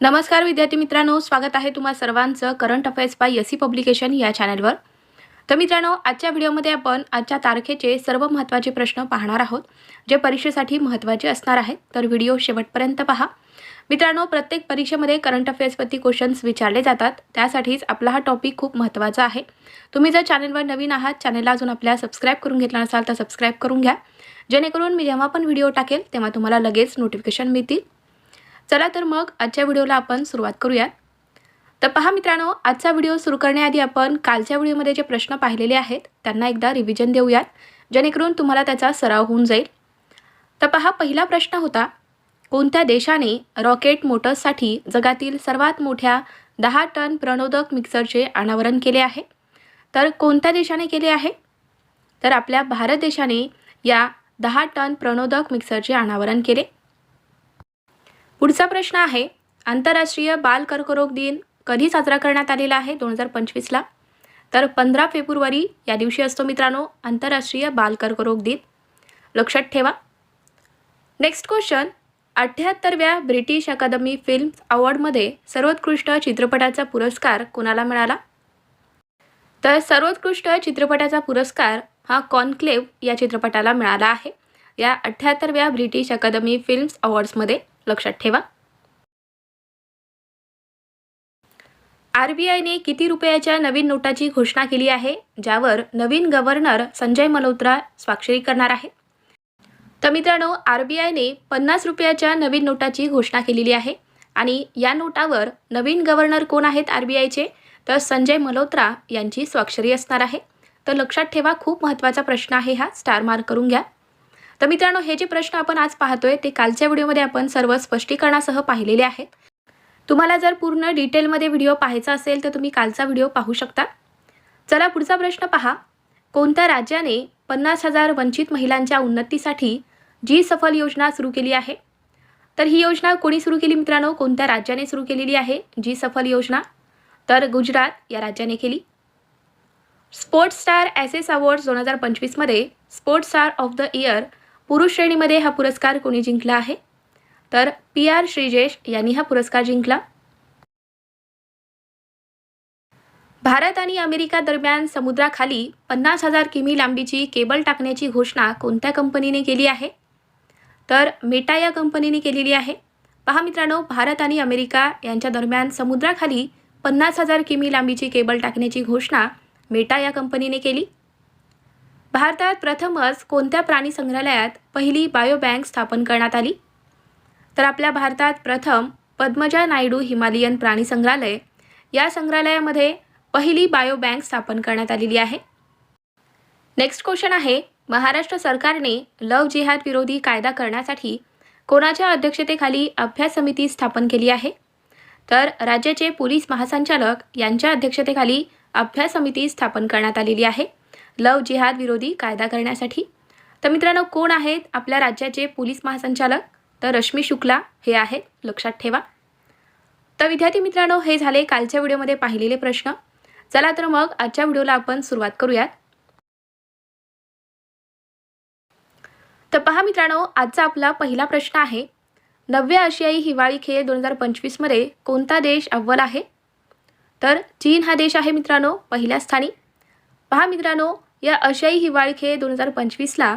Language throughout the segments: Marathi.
नमस्कार विद्यार्थी मित्रांनो स्वागत आहे तुम्हा सर्वांचं current affairs by YC publication या चॅनलवर. तर मित्रांनो आजच्या व्हिडिओमध्ये आपण आजच्या तारखेचे सर्व महत्त्वाचे प्रश्न पाहणार आहोत जे परीक्षेसाठी महत्त्वाचे असणार आहेत. तर व्हिडिओ शेवटपर्यंत पहा. मित्रांनो प्रत्येक परीक्षेमध्ये करंट अफेअर्सवरती क्वेश्चन्स विचारले जातात. त्यासाठीच आपला हा टॉपिक खूप महत्त्वाचा आहे. तुम्ही जर चॅनलवर नवीन आहात चॅनलला अजून आपल्या सबस्क्राईब करून घेतला नसाल तर सबस्क्राईब करून घ्या. जेणेकरून मी जेव्हा पण व्हिडिओ टाकेल तेव्हा तुम्हाला लगेच नोटिफिकेशन मिळतील. चला तर मग आजच्या व्हिडिओला आपण सुरुवात करूयात. तर पहा मित्रांनो आजचा व्हिडिओ सुरू करण्याआधी आपण कालच्या व्हिडिओमध्ये जे प्रश्न पाहिलेले आहेत त्यांना एकदा रिव्हिजन देऊयात जेणेकरून तुम्हाला त्याचा सराव होऊन जाईल. तर पहा पहिला प्रश्न होता कोणत्या देशाने रॉकेट मोटर्ससाठी जगातील सर्वात मोठ्या दहा टन प्रणोदक मिक्सरचे अनावरण केले आहे? तर कोणत्या देशाने केले आहे? तर आपल्या भारत देशाने या दहा टन प्रणोदक मिक्सरचे अनावरण केले. पुढचा प्रश्न आहे आंतरराष्ट्रीय बाल कर्करोग दिन कधी साजरा करण्यात आलेला आहे दोन हजार पंचवीसला? तर पंधरा फेब्रुवारी या दिवशी असतो मित्रांनो आंतरराष्ट्रीय बाल कर्करोग दिन. लक्षात ठेवा. नेक्स्ट क्वेश्चन अठ्ठ्याहत्तरव्या ब्रिटिश अकादमी फिल्म अवॉर्डमध्ये सर्वोत्कृष्ट चित्रपटाचा पुरस्कार कोणाला मिळाला? तर सर्वोत्कृष्ट चित्रपटाचा पुरस्कार हा कॉन्क्लेव या चित्रपटाला मिळाला आहे या अठ्ठ्याहत्तरव्या ब्रिटिश अकादमी फिल्म्स अवॉर्ड्समध्ये. लक्षात ठेवा. आर बी आयने किती रुपयाच्या नवीन नोटाची घोषणा केली आहे ज्यावर नवीन गव्हर्नर संजय मल्होत्रा स्वाक्षरी करणार आहे? तर मित्रांनो आर बी आयने पन्नास रुपयाच्या नवीन नोटाची घोषणा केलेली आहे आणि या नोटावर नवीन गव्हर्नर कोण आहेत आर बी आयचे? तर संजय मल्होत्रा यांची स्वाक्षरी असणार आहे. तर लक्षात ठेवा खूप महत्त्वाचा प्रश्न आहे हा स्टार मार्क करून घ्या. तर मित्रांनो हे जे प्रश्न आपण आज पाहतोय ते कालच्या व्हिडिओमध्ये आपण सर्व स्पष्टीकरणासह पाहिलेले आहेत. तुम्हाला जर पूर्ण डिटेलमध्ये व्हिडिओ पाहायचा असेल तर तुम्ही कालचा व्हिडिओ पाहू शकता. चला पुढचा प्रश्न पहा. कोणत्या राज्याने पन्नास हजार वंचित महिलांच्या उन्नतीसाठी जी सफल योजना सुरू केली आहे? तर ही योजना कोणी सुरू केली मित्रांनो? कोणत्या राज्याने सुरू केलेली आहे जी सफल योजना? तर गुजरात या राज्याने केली. स्पोर्ट्स स्टार ॲसेस अवॉर्ड्स दोन हजार पंचवीसमध्ये sports star of the year पुरुष श्रेणीमध्ये हा पुरस्कार कोणी जिंकला आहे? तर पी आर श्रीजेश यांनी हा पुरस्कार जिंकला. भारत आणि अमेरिका दरम्यान समुद्राखाली पन्नास हजार किमी लांबीची केबल टाकण्याची घोषणा कोणत्या कंपनीने केली आहे? तर मेटा या कंपनीने केलेली आहे. पहा मित्रांनो भारत आणि अमेरिका यांच्या दरम्यान समुद्राखाली पन्नास हजार किमी लांबीची केबल टाकण्याची घोषणा मेटा या कंपनीने केली. भारतात प्रथमच कोणत्या प्राणी संग्रहालयात पहिली बायोबँक स्थापन करण्यात आली? तर आपल्या भारतात प्रथम पद्मजा नायडू हिमालयन प्राणी संग्रहालय या संग्रहालयामध्ये पहिली बायोबँक स्थापन करण्यात आलेली आहे. नेक्स्ट क्वेश्चन आहे महाराष्ट्र सरकारने लव जिहाद विरोधी कायदा करण्यासाठी कोणाच्या अध्यक्षतेखाली अभ्यास समिती स्थापन केली आहे? तर राज्याचे पोलीस महासंचालक यांच्या अध्यक्षतेखाली अभ्यास समिती स्थापन करण्यात आलेली आहे. लव जिहाद विरोधी कायदा करण्यासाठी? तर मित्रांनो कोण आहेत आपल्या राज्याचे पोलीस महासंचालक? तर रश्मी शुक्ला हे आहेत लक्षात ठेवा. तर विद्यार्थी मित्रांनो हे झाले कालच्या व्हिडिओमध्ये पाहिलेले प्रश्न. चला तर मग आजच्या व्हिडिओला आपण सुरुवात करूयात. तर पहा मित्रांनो आजचा आपला पहिला प्रश्न आहे नवव्या आशियाई हिवाळी खेळ दोन हजार पंचवीसमध्ये कोणता देश अव्वल आहे? तर चीन हा देश आहे मित्रांनो पहिल्या स्थानी. पहा मित्रांनो या आशियाई हिवाळी खेळ दोन हजार पंचवीसला.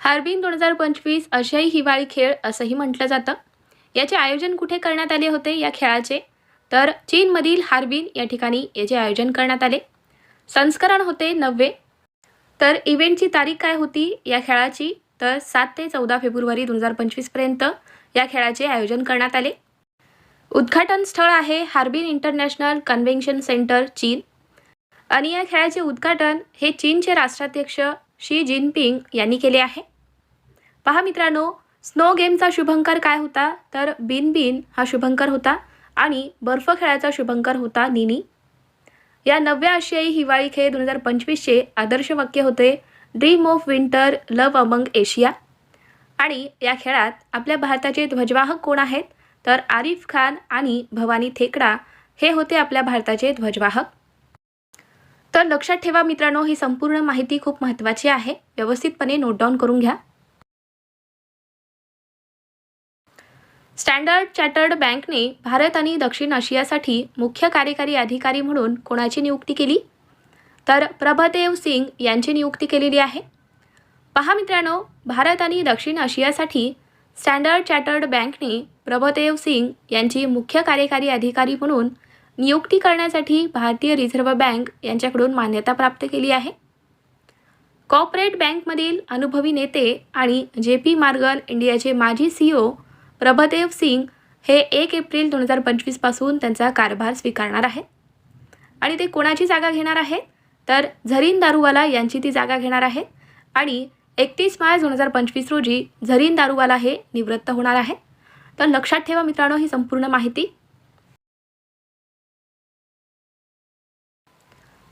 हार्बिन दोन हजार पंचवीस आशियाई हिवाळी खेळ असंही म्हटलं जातं. याचे आयोजन कुठे करण्यात आले होते या खेळाचे? तर चीनमधील हार्बिन या ठिकाणी याचे आयोजन करण्यात आले. संस्करण होते नववे. तर इव्हेंटची तारीख काय होती या खेळाची? तर सात ते चौदा फेब्रुवारी दोन हजार पंचवीसपर्यंत या खेळाचे आयोजन करण्यात आले. उद्घाटन स्थळ आहे हार्बिन इंटरनॅशनल कन्व्हेन्शन सेंटर चीन. आणि या खेळाचे उद्घाटन हे चीनचे राष्ट्राध्यक्ष शी जिनपिंग यांनी केले आहे. पहा मित्रांनो स्नो गेमचा शुभंकर काय होता? तर बिन बिन हा शुभंकर होता आणि बर्फ खेळाचा शुभंकर होता निनी. या नवव्या आशियाई हिवाळी खेळ दोन हजार पंचवीसचे आदर्श वाक्य होते dream of winter love among Asia आणि या खेळात आपल्या भारताचे ध्वजवाहक कोण आहेत? तर आरिफ खान आणि भवानी थेकडा हे होते आपल्या भारताचे ध्वजवाहक. तर लक्षात ठेवा मित्रांनो ही संपूर्ण माहिती खूप महत्त्वाची आहे. व्यवस्थितपणे नोट डाऊन करून घ्या. स्टँडर्ड चार्टर्ड बँकने भारत आणि दक्षिण आशियासाठी मुख्य कार्यकारी अधिकारी म्हणून कोणाची नियुक्ती केली? तर प्रभदेव सिंग यांची नियुक्ती केलेली आहे. पहा मित्रांनो भारत आणि दक्षिण आशियासाठी स्टँडर्ड चार्टर्ड बँकने प्रभदेव सिंग यांची मुख्य कार्यकारी अधिकारी म्हणून नियुक्ती करण्यासाठी भारतीय रिझर्व्ह बँक यांच्याकडून मान्यता प्राप्त केली आहे. कॉर्पोरेट बँकमधील अनुभवी नेते आणि जे पी मार्गन इंडियाचे माजी सीईओ प्रभदेव सिंग हे एक एप्रिल दोन हजार पंचवीसपासून त्यांचा कारभार स्वीकारणार आहे आणि ते कोणाची जागा घेणार आहे तर झरीन दारूवाला यांची ती जागा घेणार आहे आणि एकतीस मार्च दोन हजार पंचवीस रोजी झरीन दारूवाला हे निवृत्त होणार आहे तर लक्षात ठेवा मित्रांनो ही संपूर्ण माहिती.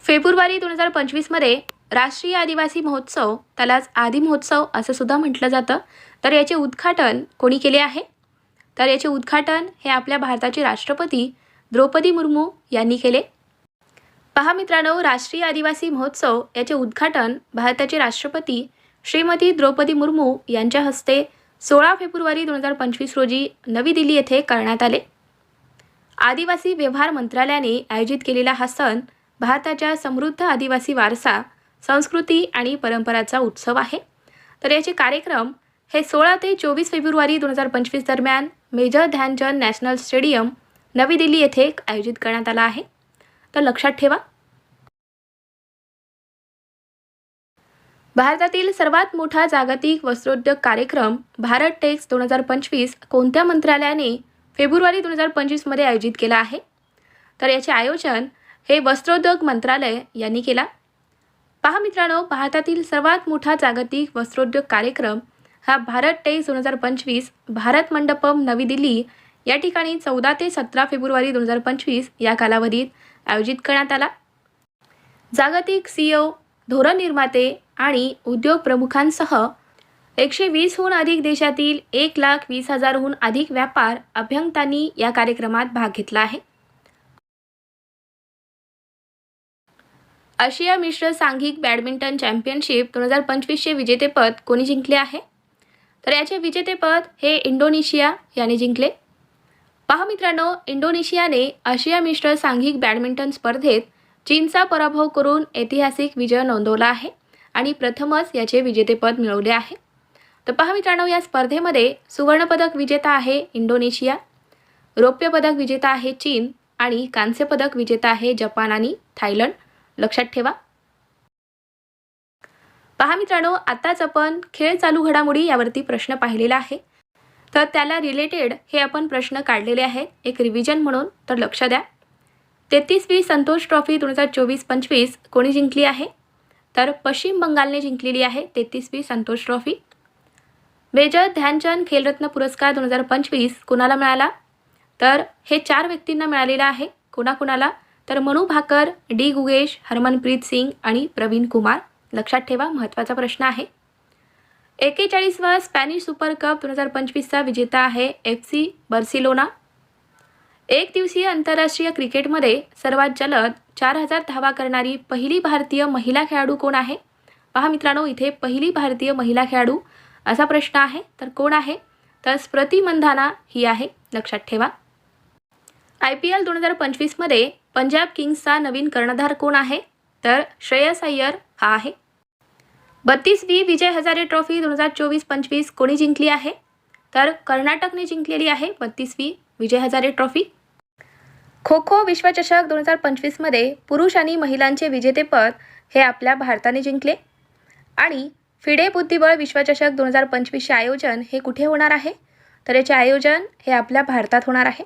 फेब्रुवारी दोन हजार पंचवीसमध्ये राष्ट्रीय आदिवासी महोत्सव त्यालाच आदि महोत्सव असं सुद्धा म्हटलं जातं. तर याचे उद्घाटन कोणी केले आहे? तर याचे उद्घाटन हे आपल्या भारताचे राष्ट्रपती द्रौपदी मुर्मू यांनी केले. पहा मित्रांनो राष्ट्रीय आदिवासी महोत्सव याचे उद्घाटन भारताचे राष्ट्रपती श्रीमती द्रौपदी मुर्मू यांच्या हस्ते सोळा फेब्रुवारी दोन हजार पंचवीस रोजी नवी दिल्ली येथे करण्यात आले. आदिवासी व्यवहार मंत्रालयाने आयोजित केलेला हा सण भारताच्या समृद्ध आदिवासी वारसा संस्कृती आणि परंपराचा उत्सव आहे. तर याचे कार्यक्रम हे सोळा ते चोवीस फेब्रुवारी दोन हजार पंचवीस दरम्यान मेजर ध्यानचंद नॅशनल स्टेडियम नवी दिल्ली येथे आयोजित करण्यात आला आहे. तर लक्षात ठेवा. भारतातील सर्वात मोठा जागतिक वस्त्रोद्योग कार्यक्रम भारत टेक्स दोन हजार पंचवीस कोणत्या मंत्रालयाने फेब्रुवारी दोन हजार पंचवीसमध्ये आयोजित केला आहे? तर याचे आयोजन हे वस्त्रोद्योग मंत्रालय यांनी केला. पहा मित्रांनो भारतातील सर्वात मोठा जागतिक वस्त्रोद्योग कार्यक्रम हा भारत टेक्स दोन हजार पंचवीस भारत मंडपम नवी दिल्ली या ठिकाणी चौदा ते सतरा फेब्रुवारी दोन हजार पंचवीस या कालावधीत आयोजित करण्यात आला. जागतिक सीओ धोरण निर्माते आणि उद्योग प्रमुखांसह एकशे वीसहून अधिक देशातील एक लाख वीस हजारहून अधिक व्यापार अभ्यंगतांनी या कार्यक्रमात भाग घेतला आहे. आशिया मिश्र सांघिक बॅडमिंटन चॅम्पियनशिप दोन हजार पंचवीसचे विजेतेपद कोणी जिंकले आहे? तर याचे विजेतेपद हे इंडोनेशिया याने जिंकले. पहा मित्रांनो इंडोनेशियाने आशिया मिश्र सांघिक बॅडमिंटन स्पर्धेत चीनचा पराभव करून ऐतिहासिक विजय नोंदवला आहे आणि प्रथमच याचे विजेतेपद मिळवले आहे. तर पहा मित्रांनो या स्पर्धेमध्ये सुवर्णपदक विजेता आहे इंडोनेशिया रौप्य पदक विजेता आहे चीन आणि कांस्यपदक विजेता आहे जपान आणि थायलंड. लक्षात ठेवा. पहा मित्रांनो आताच आपण खेळ चालू घडामोडी यावरती प्रश्न पाहिलेला आहे. तर त्याला रिलेटेड हे आपण प्रश्न काढलेले आहेत. एक रिव्हिजन म्हणून तर लक्ष द्या. तेहतीसवी संतोष ट्रॉफी दोन हजार चोवीस पंचवीस कोणी जिंकली आहे? तर पश्चिम बंगालने जिंकलेली आहे तेहतीसवी संतोष ट्रॉफी मेजर ध्यानचंद खेलरत्न पुरस्कार दोन हजार पंचवीस कोणाला मिळाला? तर हे चार व्यक्तींना मिळालेला आहे. कोणाकोणाला? तर मनू भाकर डी गुगेश हरमनप्रीत सिंग आणि प्रवीण कुमार. लक्षात ठेवा महत्त्वाचा प्रश्न आहे. एकेचाळीसवा स्पॅनिश सुपर कप दोन हजार पंचवीसचा विजेता आहे एफ सी बर्सिलोना. एक दिवसीय आंतरराष्ट्रीय क्रिकेटमध्ये सर्वात जलद चार हजार धावा करणारी पहिली भारतीय महिला खेळाडू कोण आहे? पहा मित्रांनो इथे पहिली भारतीय महिला खेळाडू असा प्रश्न आहे. तर कोण आहे? तर स्मृती मंधाना ही आहे. लक्षात ठेवा. आय पी एल दोन हजार पंचवीसमध्ये पंजाब किंग्सचा नवीन कर्णधार कोण आहे? तर श्रेयस अय्यर हा आहे. बत्तीसवी विजय हजारे ट्रॉफी दोन हजार चोवीस पंचवीस कोणी जिंकली आहे? तर कर्नाटकने जिंकलेली आहे बत्तीसवी विजय हजारे ट्रॉफी. खो खो विश्वचषक दोन हजार पंचवीसमध्ये पुरुष आणि महिलांचे विजेतेपद हे आपल्या भारताने जिंकले. आणि फिडे बुद्धिबळ विश्वचषक दोन हजार पंचवीसचे आयोजन हे कुठे होणार आहे? तर याचे आयोजन हे आपल्या भारतात होणार आहे.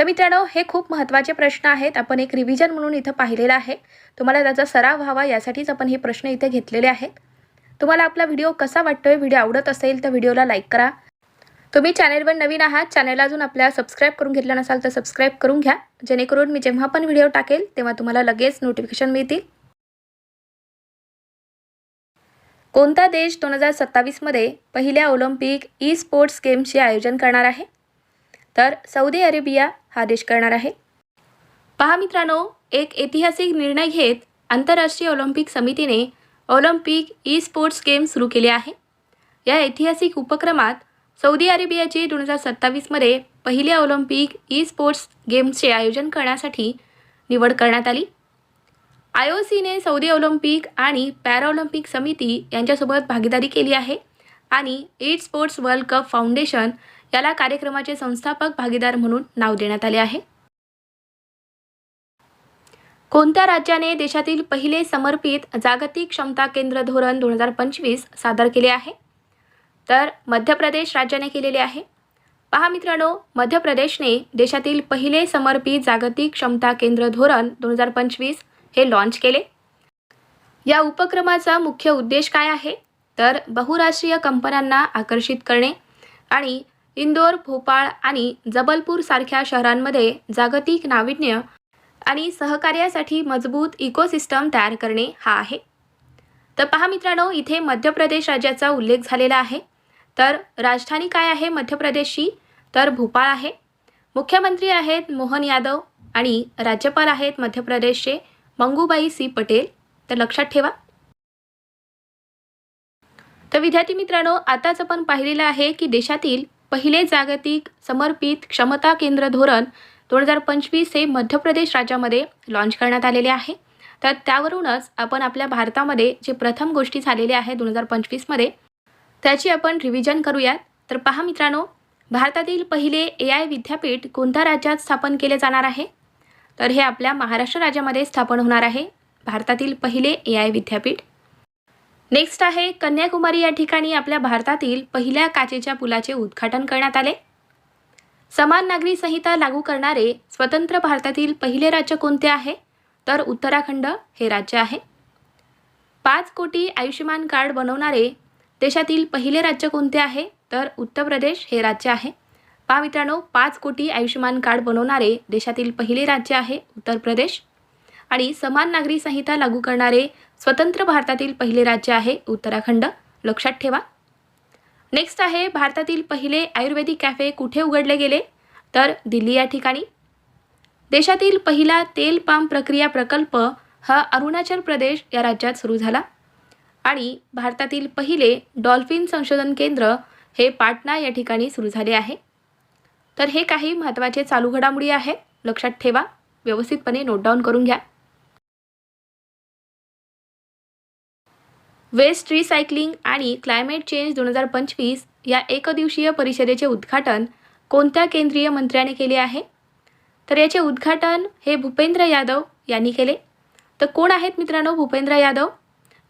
तर मित्रांनो हे खूप महत्त्वाचे प्रश्न आहेत. आपण एक रिव्हिजन म्हणून इथं पाहिलेलं आहे. तुम्हाला त्याचा सराव व्हावा यासाठीच आपण हे प्रश्न इथे घेतलेले आहेत. तुम्हाला आपला व्हिडिओ कसा वाटतोय व्हिडिओ आवडत असेल तर व्हिडिओला लाईक करा. तुम्ही चॅनेलवर नवीन आहात चॅनेलला अजून आपल्या सबस्क्राईब करून घेतलं नसाल तर सबस्क्राईब करून घ्या. जेणेकरून मी जेव्हा पण व्हिडिओ टाकेल तेव्हा तुम्हाला लगेच नोटिफिकेशन मिळतील. कोणता देश दोन हजार सत्तावीसमध्ये पहिल्या ऑलिम्पिक ई स्पोर्ट्स गेम्सचे आयोजन करणार आहे? तर सौदी अरेबिया हा देश करणार आहे. पहा मित्रांनो एक ऐतिहासिक निर्णय घेत आंतरराष्ट्रीय ऑलिम्पिक समितीने ऑलिम्पिक ई स्पोर्ट्स गेम सुरू केले आहे. या ऐतिहासिक उपक्रमात सौदी अरेबियाची दोन हजार सत्तावीसमध्ये पहिल्या ऑलिम्पिक ई स्पोर्ट्स गेम्सचे आयोजन करण्यासाठी निवड करण्यात आली. आय ओ सीने सौदी ऑलिम्पिक आणि पॅराऑलिम्पिक समिती यांच्यासोबत भागीदारी केली आहे आणि ईट स्पोर्ट्स वर्ल्ड कप फाउंडेशन याला कार्यक्रमाचे संस्थापक भागीदार म्हणून नाव देण्यात आले आहे. कोणत्या राज्याने देशातील पहिले समर्पित जागतिक क्षमता केंद्र धोरण दोन हजार पंचवीस सादर केले आहे? तर मध्य प्रदेश राज्याने केलेले आहे. पहा मित्रांनो मध्य प्रदेशने देशातील पहिले समर्पित जागतिक क्षमता केंद्र धोरण दोन हजार पंचवीस हे लॉन्च केले. या उपक्रमाचा मुख्य उद्देश काय आहे? तर बहुराष्ट्रीय कंपन्यांना आकर्षित करणे आणि इंदोर भोपाळ आणि जबलपूर सारख्या शहरांमध्ये जागतिक नाविन्य आणि सहकार्यासाठी मजबूत इकोसिस्टम तयार करणे हा आहे. तर पहा मित्रांनो इथे मध्य प्रदेश राज्याचा उल्लेख झालेला आहे. तर राजधानी काय आहे मध्य प्रदेशची तर भोपाळ आहे. मुख्यमंत्री आहेत मोहन यादव आणि राज्यपाल आहेत मध्य प्रदेशचे मंगूबाई सी पटेल. तर लक्षात ठेवा. तर विद्यार्थी मित्रांनो आताच आपण पाहिलेलं आहे की देशातील पहिले जागतिक समर्पित क्षमता केंद्र धोरण दोन हजार पंचवीस हे मध्य प्रदेश राज्यामध्ये लॉन्च करण्यात आलेले आहे. तर त्यावरूनच आपण आपल्या भारतामध्ये जे प्रथम गोष्टी झालेल्या आहेत दोन हजार पंचवीसमध्ये त्याची आपण रिव्हिजन करूयात. तर पहा मित्रांनो भारतातील पहिले ए आय विद्यापीठ कोणत्या राज्यात स्थापन केले जाणार आहे? तर हे आपल्या महाराष्ट्र राज्यामध्ये स्थापन होणार आहे. भारतातील पहिले ए आय विद्यापीठ. नेक्स्ट आहे कन्याकुमारी या ठिकाणी आपल्या भारतातील पहिल्या काचेच्या पुलाचे उद्घाटन करण्यात आले. समान नागरी संहिता लागू करणारे स्वतंत्र भारतातील पहिले राज्य कोणते आहे? तर उत्तराखंड हे राज्य आहे. पाच कोटी आयुष्यमान कार्ड बनवणारे देशातील पहिले राज्य कोणते आहे? तर उत्तर प्रदेश हे राज्य आहे. पहा मित्रांनो पाच कोटी आयुष्यमान कार्ड बनवणारे देशातील पहिले राज्य आहे उत्तर प्रदेश. आणि समान नागरी संहिता लागू करणारे स्वतंत्र भारतातील पहिले राज्य आहे उत्तराखंड. लक्षात ठेवा. नेक्स्ट आहे भारतातील पहिले आयुर्वेदिक कॅफे कुठे उघडले गेले? तर दिल्ली या ठिकाणी. देशातील पहिला तेल पाम प्रक्रिया प्रकल्प हा अरुणाचल प्रदेश या राज्यात सुरू झाला. आणि भारतातील पहिले डॉल्फिन संशोधन केंद्र हे पाटणा या ठिकाणी सुरू झाले आहे. तर हे काही महत्त्वाचे चालू घडामोडी आहे. लक्षात ठेवा. व्यवस्थितपणे नोट डाऊन करून घ्या. वेस्ट रिसायकलिंग आणि क्लायमेट चेंज दोन हजार पंचवीस या एकदिवसीय परिषदेचे उद्घाटन कोणत्या केंद्रीय मंत्र्याने केले आहे? तर याचे उद्घाटन हे भूपेंद्र यादव यांनी केले. तर कोण आहेत मित्रांनो भूपेंद्र यादव?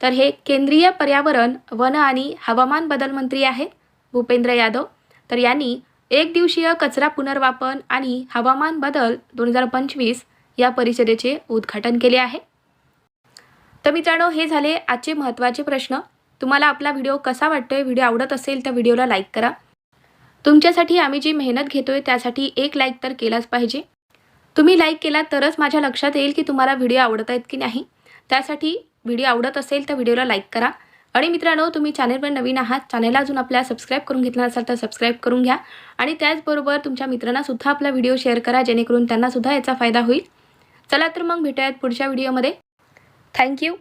तर हे केंद्रीय पर्यावरण वन आणि हवामान बदल मंत्री आहेत भूपेंद्र यादव. तर यांनी एक दिवसीय कचरा पुनर्वापन आणि हवामान बदल दोन हजार पंचवीस या परिषदेचे उद्घाटन केले आहे. तर मित्रांनो हे झाले आजचे महत्त्वाचे प्रश्न. तुम्हाला आपला व्हिडिओ कसा वाटतोय व्हिडिओ आवडत असेल तर व्हिडिओला लाईक करा. तुमच्यासाठी आम्ही जी मेहनत घेतोय त्यासाठी एक लाईक तर केलाच पाहिजे. तुम्ही लाईक केला तरच माझ्या लक्षात येईल की तुम्हाला व्हिडिओ आवडत आहेत की नाही. त्यासाठी व्हिडिओ आवडत असेल तर व्हिडिओला लाईक करा. आणि मित्रांनो तुम्ही चॅनलवर नवीन आहात चॅनलला अजून आपल्या सबस्क्राईब करून घेतला असाल तर सबस्क्राईब करून घ्या. आणि त्याचबरोबर तुमच्या मित्रांनासुद्धा आपला व्हिडिओ शेअर करा जेणेकरून त्यांनासुद्धा याचा फायदा होईल. चला तर मग भेटूयात पुढच्या व्हिडिओमध्ये. Thank you.